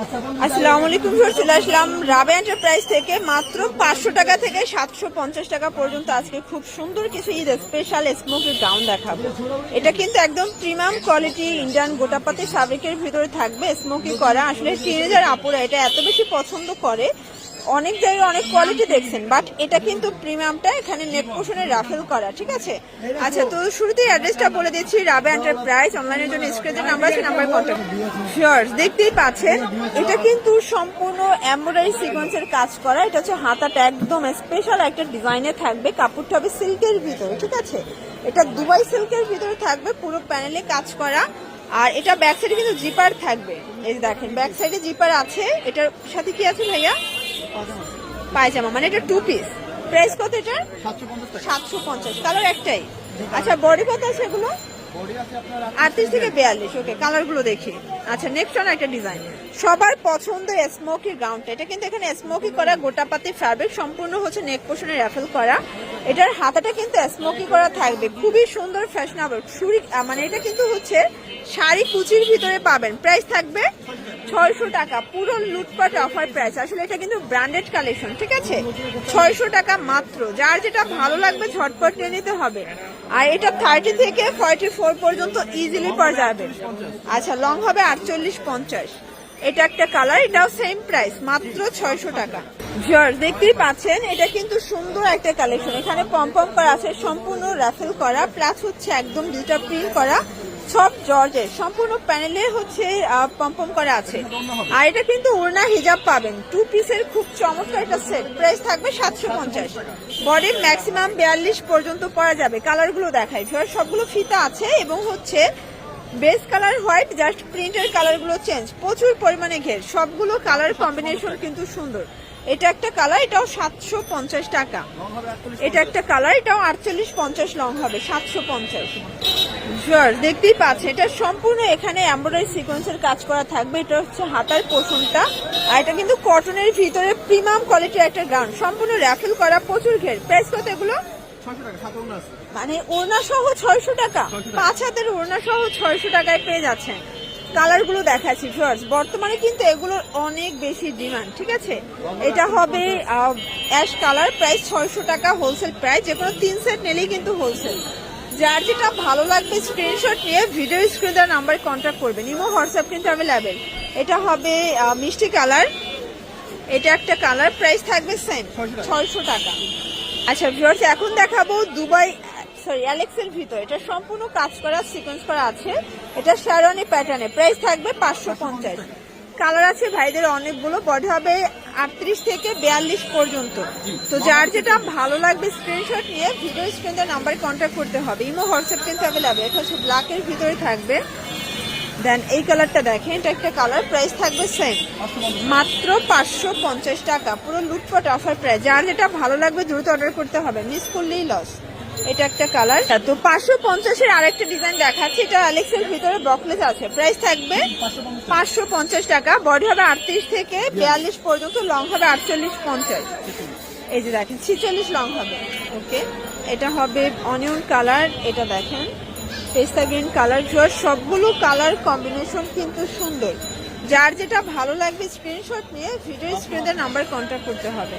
আসসালামু আলাইকুম স্যার চলে আসলাম রাবে এন্টারপ্রাইজ থেকে মাত্র পাঁচশো টাকা থেকে সাতশো পঞ্চাশ টাকা পর্যন্ত আজকে খুব সুন্দর কিছু ঈদ স্পেশাল স্মোকি গাউন দেখাবো। এটা কিন্তু একদম প্রিমিয়াম কোয়ালিটি ইন্ডিয়ান গোটাপাতি ফ্যাব্রিকের ভিতরে থাকবে স্মোকি করা। আসলে টিনেজার আপুরা এটা এত বেশি পছন্দ করে অনেক জায়গায় অনেক কোয়ালিটি দেখছেন বাট এটা কিন্তু প্রিমিয়ামটা এখানে নেট রাফেল করা, ঠিক আছে? আচ্ছা তো শুরুতেই অ্যাড্রেসটা বলে দিচ্ছি রাবে এন্টারপ্রাইজ অনলাইনের জন্য স্ক্রিনের নাম্বার আছে নাম্বার কন্ট্যাক্ট শিওর দেখতেই পাচ্ছেন, এটা কিন্তু সম্পূর্ণ এমব্রয়ডারি সিকোয়েন্সের কাজ করা, এটা হচ্ছে হাতাটা একদম স্পেশাল একটা ডিজাইনে থাকবে, কাপড়টা হবে সিল্কের ভিতরে, ঠিক আছে? এটা দুবাই সিল্কের ভিতরে থাকবে, পুরো প্যানেলে কাজ করা, আর এটা ব্যাক সাইডে কিন্তু জিপার থাকবে, এই দেখেন ব্যাক সাইডে জিপার আছে, এটার সাথে কি আছে ভাইয়া? পায়জামা মানে এটা টু পিস প্রাইস কত এটা? সাতশো পঞ্চাশ কালার একটাই। আচ্ছা বডি কত আছে এগুলো? আটত্রিশ থেকে বিয়াল্লিশ ওকে কালারগুলো দেখি। আচ্ছা নেক্সট অন একটা ডিজাইন সবার পছন্দের স্মোকি গাউনটা এটা কিন্তু এখানে স্মোকি করা গোটাপাতি ফ্যাব্রিক সম্পূর্ণ হচ্ছে নেক পোষণে র্যাফেল করা। এটার হাতাটা কিন্তু স্মোকি করা থাকবে। খুবই সুন্দর ফ্যাশনেবল ছুরি মানে এটা কিন্তু হচ্ছে শাড়ি কুচির ভিতরে পাবেন। প্রাইস থাকবে ছয়শো টাকা। পুরো লুটপাট অফার প্রাইস আসলে এটা কিন্তু ব্র্যান্ডেড কালেকশন ঠিক আছে? ছয়শো টাকা মাত্র। যার যেটা ভালো লাগবে ঝটপট নিয়ে নিতে হবে। আর এটা থার্টি থেকে ফর্টি ফোর পর্যন্ত ইজিলি পাওয়া যাবে। আচ্ছা লং হবে আটচল্লিশ পঞ্চাশ। এটা একটা কালার এটাও সেম প্রাইস মাত্র ছয়শো টাকা। ভিওর দেখতেই পাচ্ছেন, এটা কিন্তু সুন্দর একটা কালেকশন এখানে পম্পম করা আছে, সম্পূর্ণ র্যাফেল করা প্লাস হচ্ছে একদম দুটা প্রিন্ট করা। সব জর্জের সম্পূর্ণ প্যানেলে হচ্ছে পম্পম করা আছে। আর এটা কিন্তু ওড়না হিজাব পাবেন। টু পিসের খুব চমৎকার একটা সেট প্রাইস থাকবে সাতশো পঞ্চাশ। বডির ম্যাক্সিমাম বিয়াল্লিশ পর্যন্ত পরা যাবে। কালারগুলো ভিউয়ার সবগুলো ফিতা আছে এবং হচ্ছে বেস কালার হোয়াইট জাস্ট প্রিন্টের কালারগুলো চেঞ্জ প্রচুর পরিমাণে ঘের। সবগুলো কালার কম্বিনেশন কিন্তু সুন্দর। এটা একটা কালার এটাও সাতশো পঞ্চাশ টাকা। এটা একটা কালার এটাও আটচল্লিশ পঞ্চাশ লং হবে। সাতশো পঞ্চাশ। শিওর দেখতেই পাচ্ছেন এটা সম্পূর্ণ এখানে এমব্রয়ডারি সিকোয়েন্সের কাজ করা থাকবে। এটা হচ্ছে হাতার পোষণটা আর এটা কিন্তু কটনের ভিতরে প্রিমিয়াম কোয়ালিটির একটা গ্রাউন্ড সম্পূর্ণ র্যাফেল করা প্রচুর ঘের। প্রাইস কত এগুলো? মানে ওড়না সহ ছয়শো টাকা। পাঁচ হাতের ওড়না সহ ছয়শো টাকায় পেয়ে যাচ্ছেন। কালারগুলো দেখাচ্ছি ফার্স্ট বর্তমানে কিন্তু এগুলোর অনেক বেশি ডিমান্ড ঠিক আছে? এটা হবে অ্যাশ কালার প্রাইস ছয়শো টাকা হোলসেল প্রাইস যে কোনো তিন সেট নিলেই কিন্তু হোলসেল যার যেটা ভালো লাগবে স্ক্রিনশট নিয়ে ভিডিও স্ক্রিন দেওয়ার নাম্বারে কন্ট্যাক্ট করবেন। ইমো হোয়াটসঅ্যাপ কিন্তু অ্যাভেলেবেল এটা হবে মিষ্টি কালার এটা একটা কালার প্রাইস থাকবে সেম ছয়শো টাকা। আচ্ছা ভিউয়ার্স এখন দেখাবো দুবাই সরি অ্যালেক্সের ভিতর। এটা সম্পূর্ণ কাজ করা সিকোয়েন্স করা আছে। এটা শ্যারনি প্যাটার্নে প্রাইস থাকবে পাঁচশো পঞ্চাশ। কালার আছে ভাইদের অনেকগুলো। বডি হবে আটত্রিশ থেকে বিয়াল্লিশ পর্যন্ত। তো যার যেটা ভালো লাগবে স্ক্রিনশট নিয়ে ভিডিও স্ক্রিনের নাম্বারে কন্ট্যাক্ট করতে হবে। ইমো হোয়াটসঅ্যাপ কিন্তু অ্যাভেলেবেল এটা হচ্ছে ব্ল্যাকের ভিতরে থাকবে। দেন এই কালারটা দেখেন এটা একটা কালার প্রাইস থাকবে সেম মাত্র পাঁচশো পঞ্চাশ টাকা পুরো লুটপাট অফার প্রাইস যার যেটা ভালো লাগবে দ্রুত অর্ডার করতে হবে মিস করলেই লস এটা একটা কালার। তো পাঁচশো পঞ্চাশের আরেকটা ডিজাইন দেখাচ্ছি। এটা অ্যালেক্সের ভিতরে বকলেস আছে। প্রাইস থাকবে পাঁচশো পঞ্চাশ টাকা। বডি হবে আটত্রিশ থেকে বিয়াল্লিশ পর্যন্ত লং হবে আটচল্লিশ পঞ্চাশ। এই যে দেখেন, ছিচল্লিশ লং হবে। ওকে এটা হবে অনিয়ন কালার এটা দেখেন। পেস্তা গ্রিন কালার জোর সবগুলো কালার কম্বিনেশন কিন্তু সুন্দর। যার যেটা ভালো লাগবে স্ক্রিনশট নিয়ে ভিডিও স্ক্রিনের নাম্বার কন্ট্যাক্ট করতে হবে।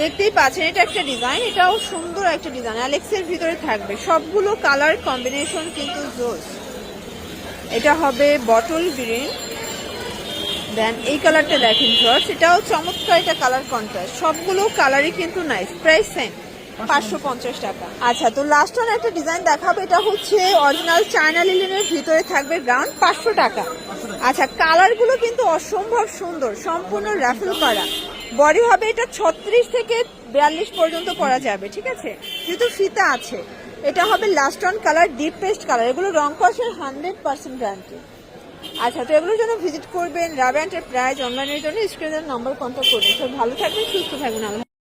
দেখতেই পাচ্ছেন, এটা একটা ডিজাইন এটাও সুন্দর একটা ডিজাইন অ্যালেক্সের ভিতরে থাকবে। সবগুলো কালার কম্বিনেশন কিন্তু জোস এটা হবে বটল গ্রিন দেন এই কালারটা দেখেন জর্জ এটাও চমৎকার একটা কালার কন্ট্রাস্ট সবগুলো কালারই কিন্তু নাইস প্রাইস সেম পাঁচশো পঞ্চাশ টাকা। আচ্ছা তো লাস্ট ওয়ান একটা ডিজাইন দেখাবো। এটা হচ্ছে অরিজিনাল চায়না লিলেনের ভিতরে থাকবে গ্রাউন্ড পাঁচশো টাকা। আচ্ছা কালারগুলো কিন্তু অসম্ভব সুন্দর, সম্পূর্ণ র্যাফেল করা। বডি হবে এটা ছত্রিশ থেকে বিয়াল্লিশ পর্যন্ত পরা যাবে, ঠিক আছে? যেহেতু ফিতা আছে। এটা হবে last one colour deep paste colour এগুলো রং কষের হান্ড্রেড পার্সেন্ট গ্যারান্টি আচ্ছা তো এগুলোর জন্য ভিজিট করবেন। রাবে এন্টারপ্রাইজ অনলাইনের জন্য স্ক্রিনের নাম্বার কন্ট্যাক্ট করবেন। সব ভালো থাকবেন, সুস্থ থাকবেন।